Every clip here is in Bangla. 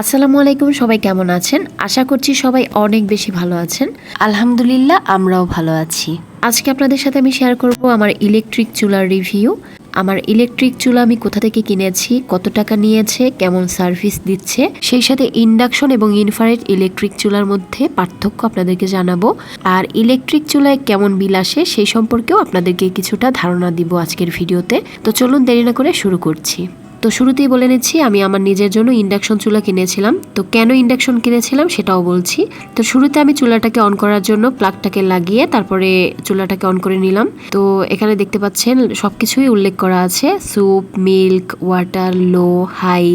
আসসালামু আলাইকুম সবাই কেমন আছেন? আশা করছি সবাই অনেক বেশি ভালো আছেন। আলহামদুলিল্লাহ আমরাও ভালো আছি। আজকে আপনাদের সাথে আমি শেয়ার করব আমার ইলেকট্রিক চুলার রিভিউ আমার ইলেকট্রিক চুলা আমি কোথা থেকে কিনেছি কত টাকা নিয়েছে কেমন সার্ভিস দিচ্ছে সেই সাথে ইন্ডাকশন এবং ইনফ্রারেড ইলেকট্রিক চুলার মধ্যে পার্থক্য আপনাদেরকে জানাব। আর ইলেকট্রিক চুলায় কেমন বিল আসে সেই সম্পর্কেও আপনাদেরকে কিছুটা ধারণা দিব আজকের ভিডিওতে তো চলুন দেরি না করে শুরু করছি। তো শুরুতেই বলে নিচ্ছি, আমি আমার নিজের জন্য ইন্ডাকশন চুলা কিনেছিলাম। তো কেন ইন্ডাকশন কিনেছিলাম সেটাও বলছি। তো শুরুতে আমি চুলাটাকে অন করার জন্য প্লাগটাকে লাগিয়ে তারপরে চুলাটাকে অন করে নিলাম। তো এখানে দেখতে পাচ্ছেন সব কিছুই উল্লেখ করা আছে। Soup, milk, water, low, high,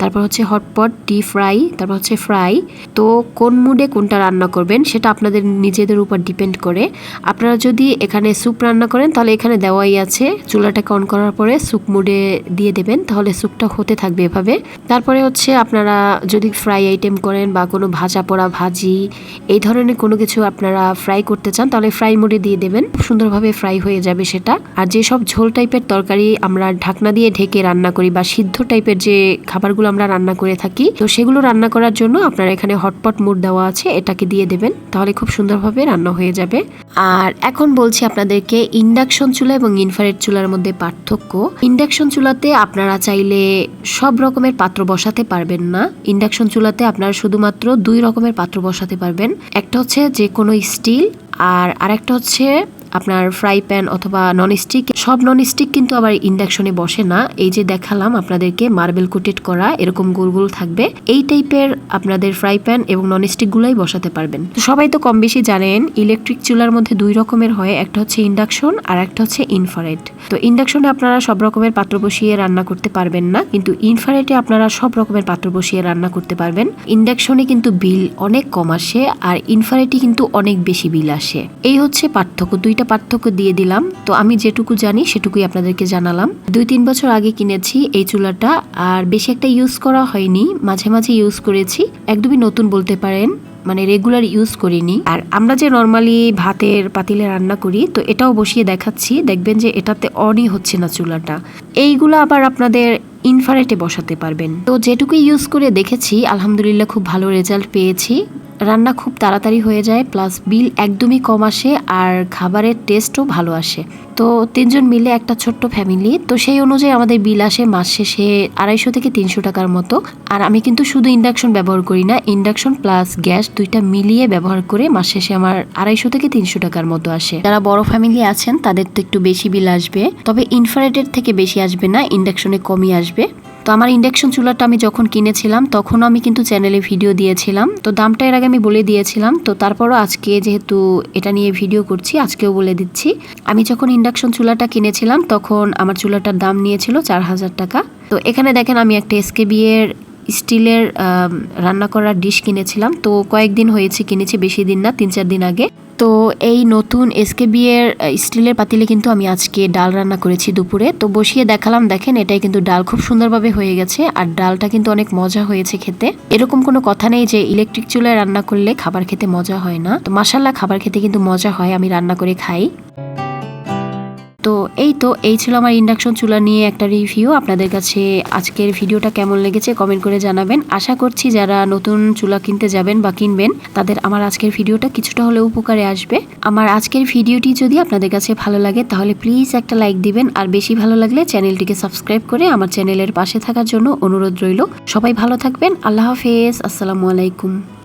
তারপর হচ্ছে হটপট ডি ফ্রাই, তারপর হচ্ছে ফ্রাই। তো কোন মুডে কোনটা রান্না করবেন সেটা আপনাদের নিজেদের উপর ডিপেন্ড করে। আপনারা যদি এখানে স্যুপ রান্না করেন তাহলে এখানে দেওয়াই আছে, চুলাটাকে অন করার পরে স্যুপ মুডে দিয়ে দেবেন। তাহলে স্যুপটা হতে থাকবে এভাবে। তারপরে হচ্ছে আপনারা যদি ফ্রাই আইটেম করেন বা কোনো ভাজা পোড়া, ভাজি, এই ধরনের কোনো কিছু আপনারা ফ্রাই করতে চান, তাহলে ফ্রাই মোডে দিয়ে দেবেন। সুন্দরভাবে ফ্রাই হয়ে যাবে সেটা। আর যেসব ঝোল টাইপের তরকারি আমরা ঢাকনা দিয়ে ঢেকে রান্না করি বা সিদ্ধ টাইপের যে খাবারগুলো আমরা রান্না করে থাকি, তো সেগুলো রান্না করার জন্য আপনারা এখানে হটপট মুড দেওয়া আছে, এটাকে দিয়ে দেবেন। তাহলে খুব সুন্দরভাবে রান্না হয়ে যাবে। আর এখন বলছি আপনাদেরকে ইন্ডাকশন চুলা এবং ইনফ্রারেড চুলার মধ্যে পার্থক্য। ইন্ডাকশন চুলাতে আপনারা চাইলে সব রকমের পাত্র বসাতে পারবেন না। ইন্ডাকশন চুলাতে আপনারা শুধুমাত্র দুই রকমের পাত্র বসাতে পারবেন। একটা হচ্ছে যে কোনো স্টিল আর আরেকটা হচ্ছে আপনার ফ্রাই প্যান অথবা নন স্টিক সব নন স্টিক কিন্তু আবার ইন্ডাকশনে বসে না। এই যে দেখালাম আপনাদেরকে মার্বেল কোটেড করা, এরকম গোল গোল থাকবে। এই টাইপের আপনাদের ফ্রাই প্যান এবং নন স্টিক গুলাই বসাতে পারবেন। তো সবাই তো কম বেশি জানেন ইলেকট্রিক চুলার মধ্যে দুই রকমের হয়, একটা হচ্ছে ইন্ডাকশন আর একটা হচ্ছে ইনফারেট তো ইন্ডাকশনে আপনারা সব রকমের পাত্র বসিয়ে রান্না করতে পারবেন না, কিন্তু ইনফারেটে আপনারা সব রকমের পাত্র বসিয়ে রান্না করতে পারবেন। ইন্ডাকশনে কিন্তু বিল অনেক কম আসে আর ইনফারেটে কিন্তু অনেক বেশি বিল আসে। এই হচ্ছে পার্থক্য। দুইটা পার্থক্য দিয়ে দিলাম। তো আমি যেটুকু জানি সেটুকুই আপনাদেরকে জানালাম। দুই তিন বছর আগে কিনেছি এই চুলাটা, আর বেশি একটা ইউজ করা হয়নি। মাঝে মাঝে ইউজ করেছি। একদমই নতুন বলতে পারেন মানে রেগুলার ইউজ করিনি। আর আমরা যে নর্মালি ভাতের পাতিলে রান্না করি, তো এটাও বসিয়ে দেখাচ্ছি। দেখবেন যে এটাতে অনই হচ্ছে না চুলাটা। এইগুলো আবার আপনাদের ইনফারেটে বসাতে পারবেন। তো যেটুকু ইউজ করে দেখেছি, আলহামদুলিল্লাহ খুব ভালো রেজাল্ট পেয়েছি। রান্না খুব তাড়াতাড়ি হয়ে যায় প্লাস বিল একদমই কম আসে আর খাবারের টেস্টও ভালো আসে। তো তিনজন মিলে একটা ছোট্ট ফ্যামিলি তো সেই অনুযায়ী আমাদের বিল আসে মাস শেষে আড়াইশো থেকে তিনশো টাকার মতো। আর আমি কিন্তু শুধু ইন্ডাকশন ব্যবহার করি না ইন্ডাকশন প্লাস গ্যাস দুইটা মিলিয়ে ব্যবহার করে মাস শেষে আমার আড়াইশো থেকে তিনশো টাকার মতো আসে। যারা বড় ফ্যামিলি আছেন, তাদের তো একটু বেশি বিল আসবে, তবে ইনফ্রারেটের থেকে বেশি আসবে না ইন্ডাকশনে কমই আসবে। তো আমার ইন্ডাকশন চুলাটা আমি যখন কিনেছিলাম, তখনও আমি কিন্তু চ্যানেলে ভিডিও দিয়েছিলাম। তো দামটা এর আগে আমি বলে দিয়েছিলাম। তো তারপরও আজকে যেহেতু এটা নিয়ে ভিডিও করছি, আজকেও বলে দিচ্ছি। আমি যখন ইন্ডাকশন চুলাটা কিনেছিলাম, তখন আমার চুলাটার দাম নিয়েছিল চার হাজার টাকা। তো এখানে দেখেন আমি একটা এসকেবি এর স্টিলের রান্না করার ডিশ কিনেছিলাম। তো কয়েকদিন হয়েছে কিনেছি বেশি দিন না তিন চার দিন আগে। তো এই নতুন এসকেবি এর আহ, স্টিলের পাতিলে কিন্তু আমি আজকে ডাল রান্না করেছি দুপুরে। তো বসিয়ে দেখালাম দেখেন এটাই কিন্তু ডাল খুব সুন্দরভাবে হয়ে গেছে আর ডালটা কিন্তু অনেক মজা হয়েছে খেতে। এরকম কোনো কথা নেই যে ইলেকট্রিক চুলায় রান্না করলে খাবার খেতে মজা হয় না। তো মাসাল্লাহ খাবার খেতে কিন্তু মজা হয় আমি রান্না করে খাই। তো এই তো, এই ছিল আমার ইন্ডাকশন চুলা নিয়ে একটা রিভিউ আপনাদের কাছে আজকের ভিডিওটা কেমন লেগেছে কমেন্ট করে জানাবেন। আশা করছি যারা নতুন চুলা কিনতে যাবেন বা কিনবেন, তাদের আমার আজকের ভিডিওটা কিছুটা হলেও উপকারে আসবে। আমার আজকের ভিডিওটি যদি আপনাদের কাছে ভালো লাগে, তাহলে প্লিজ একটা লাইক দিবেন। আর বেশি ভালো লাগলে চ্যানেলটিকে সাবস্ক্রাইব করে আমার চ্যানেলের পাশে থাকার জন্য অনুরোধ রইল। সবাই ভালো থাকবেন। আল্লাহ হাফেজ। আসসালামু আলাইকুম।